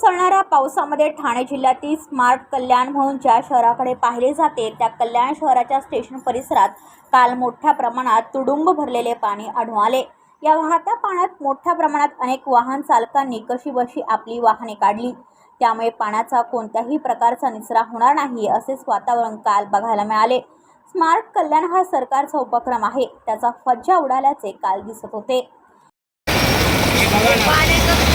कोसळणाऱ्या पावसामध्ये ठाणे जिल्ह्यातील स्मार्ट कल्याण म्हणून ज्या शहराकडे पाहिले जाते त्या कल्याण शहराच्या स्टेशन परिसरात काल मोठ्या प्रमाणात तुडुंब भरलेले पाणी आढळून आले. या वाहत्या पाण्यात मोठ्या प्रमाणात अनेक वाहन चालकांनी कशीबशी आपली वाहने काढली. त्यामुळे पाण्याचा कोणत्याही प्रकारचा निचरा होणार नाही असेच वातावरण काल बघायला मिळाले. स्मार्ट कल्याण हा सरकारचा उपक्रम आहे त्याचा फज्जा उडाल्याचे काल दिसत होते पाण्याचं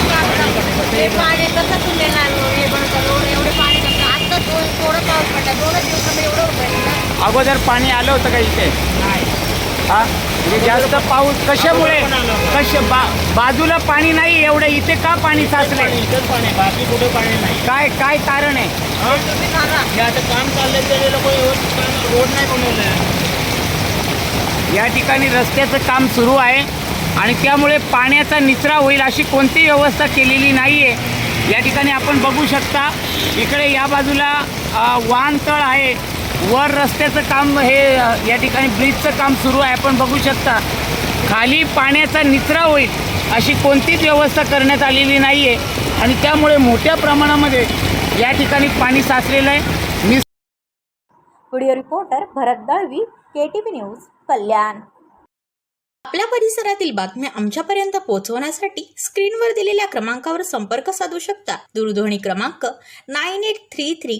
हे पाणी कसं तुलेला हे बनतं रोड एवढे पाणी कसं आत्ता दोन थोडं पाऊस पडला दोनच दिवसामध्ये एवढं होतं ना अगोदर पाणी आलं होतं का इथे? हा? म्हणजे जास्त पाऊस कशामुळे? कशा बा बाजूला पाणी नाही एवढं इथे का पाणी साचले इथंच पाणी बाकी कुठे पाणी नाही काय काय कारण आहे? हे आता काम चाललंय ते लोक रोड नाही बनवलं या ठिकाणी रस्त्याचं काम सुरू आहे आणि त्यामुळे पाण्याचा निचरा होईल अशी कोणतीही व्यवस्था केलेली नाही आहे या ठिकाणी आपण बघू शकता इकडे या बाजूला वाहनतळ आहे. वर रस्त्याचं काम हे या ठिकाणी ब्रिजचं काम सुरू आहे. आपण बघू शकता खाली पाण्याचा निचरा होईल अशी कोणतीच व्यवस्था करण्यात आलेली नाही आहे आणि त्यामुळे मोठ्या प्रमाणामध्ये या ठिकाणी पाणी साचलेलं आहे. मी video reporter Bharat Dalvi K T V news Kalyan. आपल्या परिसरातील बातम्या आमच्यापर्यंत पोहोचवण्यासाठी स्क्रीनवर दिलेल्या क्रमांकावर संपर्क साधू शकता. दूरध्वनी क्रमांक nine eight three three